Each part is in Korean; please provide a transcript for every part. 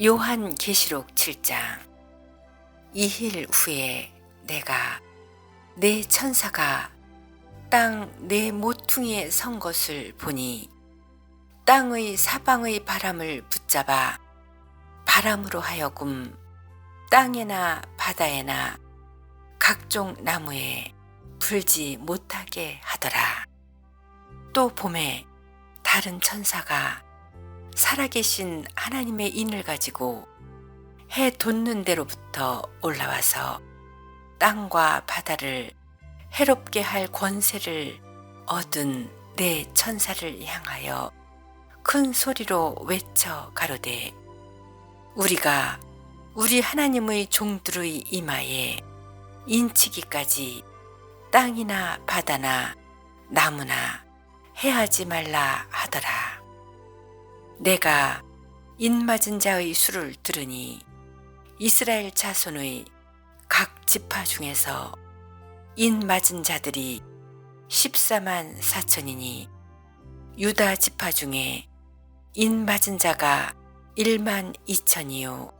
요한 계시록 7장 이힐 후에 내가 내 천사가 땅 내 모퉁이에 선 것을 보니 땅의 사방의 바람을 붙잡아 바람으로 하여금 땅에나 바다에나 각종 나무에 불지 못하게 하더라. 또 봄에 다른 천사가 살아계신 하나님의 인을 가지고 해 돋는 데로부터 올라와서 땅과 바다를 해롭게 할 권세를 얻은 내 천사를 향하여 큰 소리로 외쳐 가로되 우리가 우리 하나님의 종들의 이마에 인치기까지 땅이나 바다나 나무나 해하지 말라 하더라. 내가 인맞은 자의 수를 들으니 이스라엘 자손의 각 지파 중에서 인맞은 자들이 14만 4천이니 유다 지파 중에 인맞은 자가 1만 2천이요.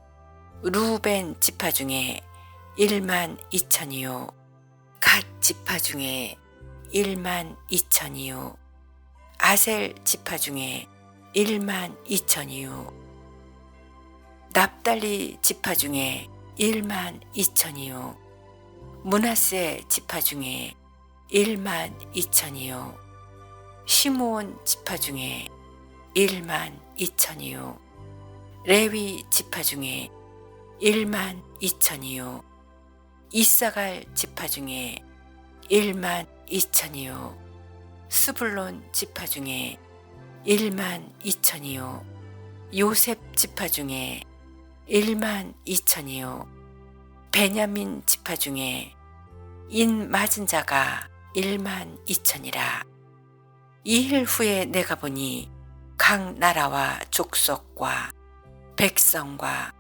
루벤 지파 중에 1만 2천이요. 갓 지파 중에 1만 2천이요. 아셀 지파 중에 1만 2천이요 납달리 지파 중에 1만 2천이요 문하세 지파 중에 1만 2천이요 시므온 지파 중에 1만 2천이요 레위 지파 중에 1만 2천이요 이사갈 지파 중에 1만 2천이요 스불론 지파 중에 1만 2천이요. 요셉 지파 중에 1만 2천이요. 베냐민 지파 중에 인 맞은 자가 1만 2천이라. 이일 후에 내가 보니 각 나라와 족속과 백성과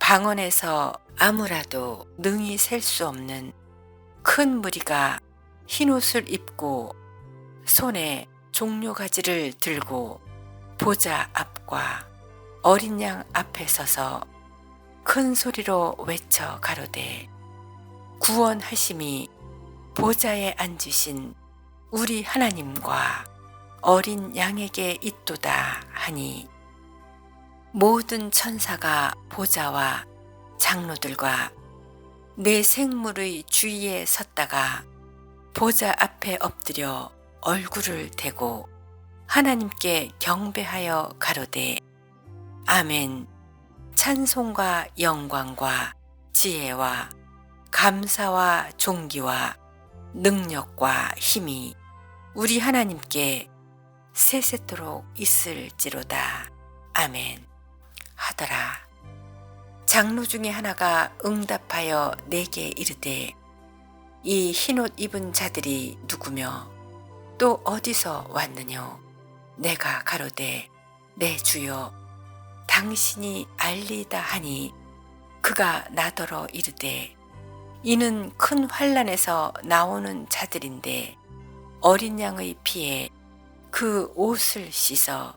방언에서 아무라도 능히 셀 수 없는 큰 무리가 흰 옷을 입고 손에 종료 가지를 들고 보좌 앞과 어린 양 앞에 서서 큰 소리로 외쳐 가로되 구원하심이 보좌에 앉으신 우리 하나님과 어린 양에게 있도다 하니 모든 천사가 보좌와 장로들과 내 생물의 주위에 섰다가 보좌 앞에 엎드려 얼굴을 대고 하나님께 경배하여 가로되 아멘. 찬송과 영광과 지혜와 감사와 존귀와 능력과 힘이 우리 하나님께 세세토록 있을지로다. 아멘. 하더라. 장로 중에 하나가 응답하여 내게 이르되 이 흰옷 입은 자들이 누구며 또 어디서 왔느뇨 내가 가로되 내 주여 당신이 알리다 하니 그가 나더러 이르되 이는 큰 환란에서 나오는 자들인데 어린 양의 피에 그 옷을 씻어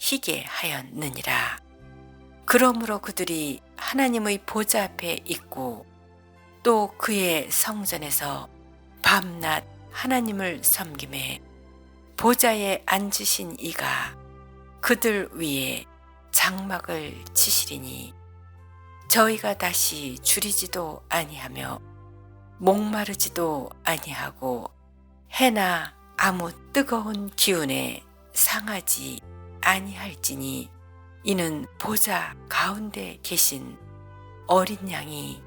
희게 하였느니라. 그러므로 그들이 하나님의 보좌 앞에 있고 또 그의 성전에서 밤낮 하나님을 섬김에 보좌에 앉으신 이가 그들 위에 장막을 치시리니 저희가 다시 줄이지도 아니하며 목마르지도 아니하고 해나 아무 뜨거운 기운에 상하지 아니할지니 이는 보좌 가운데 계신 어린 양이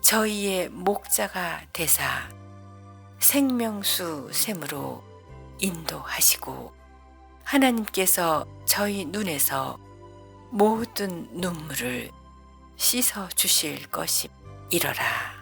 저희의 목자가 되사 생명수 샘으로 인도하시고 하나님께서 저희 눈에서 모든 눈물을 씻어 주실 것이 이러라.